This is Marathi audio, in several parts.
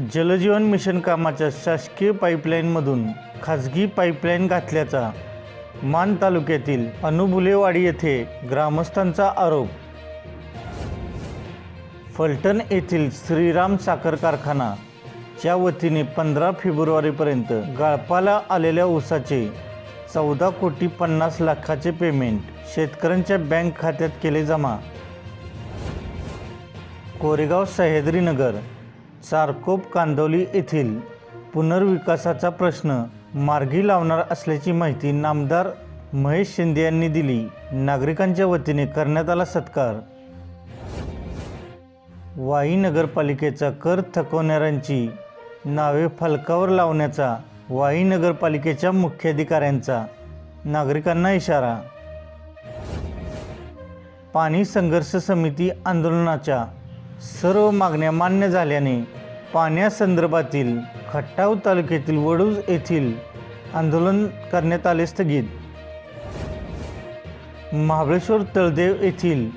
जलजीवन मिशन कामाच्या शासकीय पाईपलाईनमधून खाजगी पाईपलाईन घातल्याचा मान तालुक्यातील अनुबुलेवाडी येथे ग्रामस्थांचा आरोप. फलटण येथील श्रीराम साखर कारखाना च्या वतीने पंधरा फेब्रुवारीपर्यंत गाळपाला आलेल्या ऊसाचे चौदा कोटी पन्नास लाखाचे पेमेंट शेतकऱ्यांच्या बँक खात्यात केले जमा. कोरेगाव सह्याद्रीनगर चारकोप कांदवली येथील पुनर्विकासाचा प्रश्न मार्गी लावणार असल्याची माहिती नामदार महेश शिंदे यांनी दिली. नागरिकांच्या वतीने करण्यात आला सत्कार. वाई नगरपालिकेचा कर थकवणाऱ्यांची नावे फलकावर लावण्याचा वाई नगरपालिकेच्या मुख्याधिकाऱ्यांचा नागरिकांना इशारा. पाणी संघर्ष समिती आंदोलनाच्या सर्व मागण्या मान्य झाल्याने पाण्यासंदर्भातील खटाव तालुक्यातील वडूज येथील आंदोलन करण्यात आले स्थगित. महाबळेश्वर तळदेव येथील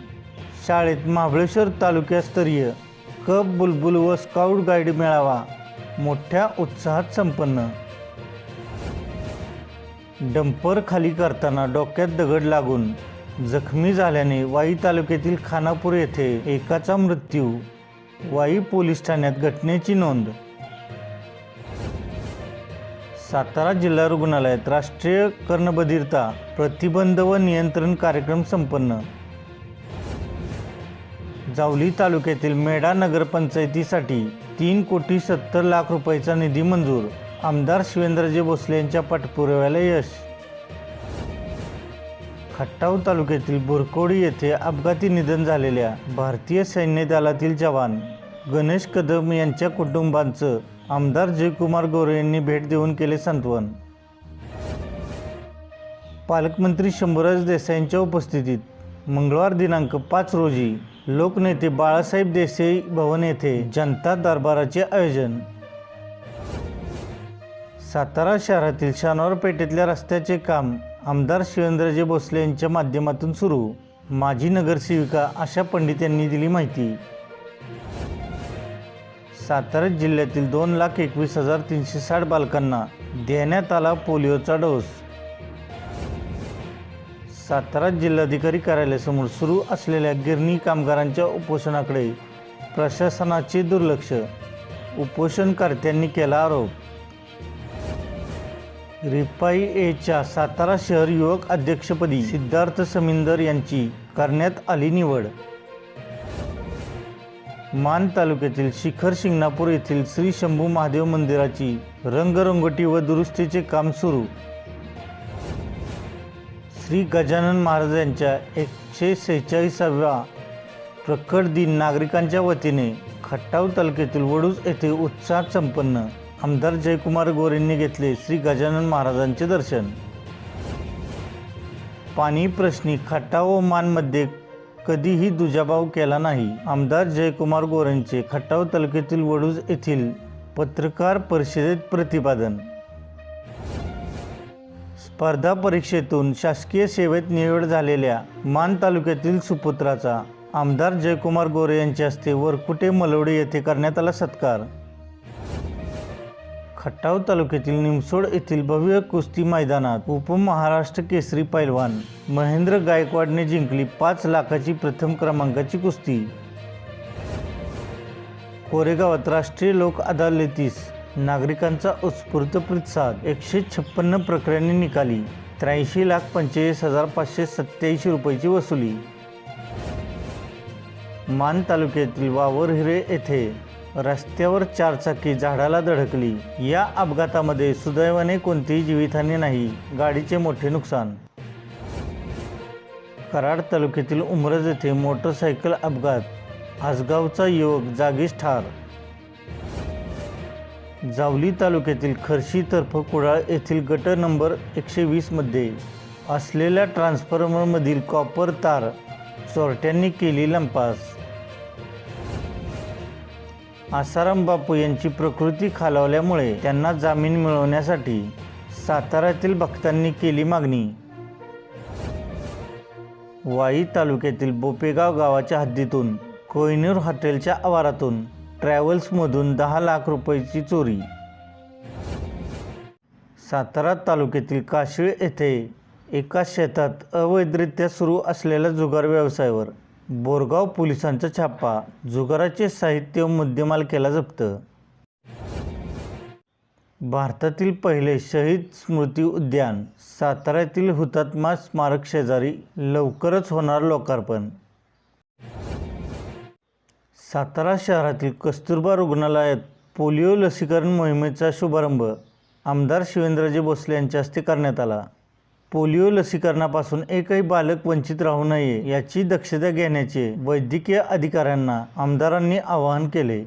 शाळेत महाबळेश्वर तालुक्यास्तरीय कप बुलबुल व स्काउट गाईड मेळावा मोठ्या उत्साहात संपन्न. डंपर खाली करताना डोक्यात दगड लागून जखमी झाल्याने वाई तालुक्यातील खानापूर येथे एकाचा मृत्यू वाई पोलीस ठाण्यात घटनेची नोंद. सातारा जिल्हा रुग्णालयात राष्ट्रीय कर्णबधिरता प्रतिबंध व नियंत्रण कार्यक्रम संपन्न. जावली तालुक्यातील मेढा नगरपंचायतीसाठी तीन कोटी सत्तर लाख रुपयाचा निधी मंजूर आमदार शिवेंद्रजी भोसले यांच्या पाठपुराव्याला यश. खट्टाव तालुक्यातील बोरकोडी येथे अपघाती निधन झालेल्या भारतीय सैन्य दलातील जवान गणेश कदम यांच्या कुटुंबांचं आमदार जयकुमार गोरे यांनी भेट देऊन केले सांत्वन. पालकमंत्री शंभूराज देसाईंच्या उपस्थितीत मंगळवार दिनांक पाच रोजी लोकनेते बाळासाहेब देसाई भवन येथे जनता दरबाराचे आयोजन. सातारा शहरातील शनिवार पेठेतल्या रस्त्याचे काम आमदार शिवेंद्रजी भोसले यांच्या माध्यमातून सुरू. माजी नगरसेविका आशा पंडित यांनी दिली माहिती. सातारा जिल्ह्यातील दोन लाख एकवीस हजार तीनशे साठ बालकांना देण्यात आला पोलिओचा डोस. सातारा जिल्हाधिकारी कार्यालयासमोर सुरू असलेल्या गिरणी कामगारांच्या उपोषणाकडे प्रशासनाचे दुर्लक्ष. उपोषणकर्त्यांनी केला आरोप. रिपाई एच्या सातारा शहर युवक अध्यक्षपदी सिद्धार्थ समिंदर यांची करण्यात आली निवड. मान तालुक्यातील शिखर शिंगणापूर येथील श्री शंभू महादेव मंदिराची रंगरंगोटी व दुरुस्तीचे काम सुरू. श्री गजानन महाराज यांच्या एकशे सेहेचाळीसाव्या प्रकट दिन नागरिकांच्या वतीने खट्टाव तालुक्यातील वडूज येथे उत्साहात संपन्न आमदार जयकुमार गोरेंनी घेतले श्री गजानन महाराजांचे दर्शन. पाणी प्रश्नी खट्टा व मानमध्ये कधीही दुजाभाव केला नाही. आमदार जयकुमार गोरेंचे खटाव तालुक्यातील वडूज येथील पत्रकार परिषदेत प्रतिपादन. स्पर्धा परीक्षेतून शासकीय सेवेत निवड झालेल्या मान तालुक्यातील सुपुत्राचा आमदार जयकुमार गोरे यांच्या हस्ते वरकुटे मलवडे येथे करण्यात आला सत्कार? खटाव तालुक्यातील निमसोड येथील भव्य कुस्ती मैदानात उपमहाराष्ट्र केसरी पैलवान महेंद्र गायकवाडने जिंकली पाच लाखाची प्रथम क्रमांकाची कुस्ती. कोरेगावात राष्ट्रीय लोक अदालतीस नागरिकांचा उत्स्फूर्त प्रतिसाद एकशे छप्पन्न प्रकरणे निकाली त्र्याऐंशी लाख पंचेचाळीस हजार पाचशे सत्याऐंशी रुपयाची वसुली. मान तालुक्यातील वावर हिरे येथे रस्त्यावर चारचाकी झाडाला धडकली. या अपघातामध्ये सुदैवाने कोणतीही जीवितहानी नाही. गाडीचे मोठे नुकसान. कराड तालुक्यातील उमरज येथे मोटरसायकल अपघात. आसगावचा युवक जागीच ठार. जावली तालुक्यातील खर्शी तर्फ कुडाळ येथील गट नंबर एकशे वीसमध्ये असलेल्या ट्रान्सफॉर्मरमधील कॉपर तार चोरट्यांनी केली लंपास. आसाराम बापू यांची प्रकृती खालावल्यामुळे त्यांना जामीन मिळवण्यासाठी साताऱ्यातील भक्तांनी केली मागणी. वाई तालुक्यातील बोपेगाव गावाच्या हद्दीतून कोहिनूर हॉटेलच्या आवारातून ट्रॅव्हल्समधून दहा लाख रुपयाची चोरी. सातारा तालुक्यातील काशीळ येथे एका शेतात अवैधरित्या सुरू असलेल्या जुगार व्यवसायावर बोरगाव पोलिसांचा छापा जुगाराचे साहित्य व मुद्देमाल केला जप्त. भारतातील पहिले शहीद स्मृती उद्यान साताऱ्यातील हुतात्मा स्मारक शेजारी लवकरच होणार लोकार्पण. सातारा शहरातील कस्तुरबा रुग्णालयात पोलिओ लसीकरण मोहिमेचा शुभारंभ आमदार शिवेंद्रजी भोसले यांच्या हस्ते करण्यात आला. पोलिओ लसीकरणापासून एकही बालक वंचित राहू नये याची दक्षता घेण्याचे वैद्यकीय अधिकाऱ्यांना आमदारांनी आवाहन केले.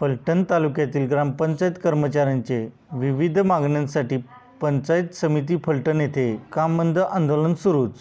फलटण तालुक्यातील ग्रामपंचायत कर्मचाऱ्यांचे विविध मागण्यांसाठी पंचायत समिती फलटण येथे काम बंद आंदोलन सुरूच.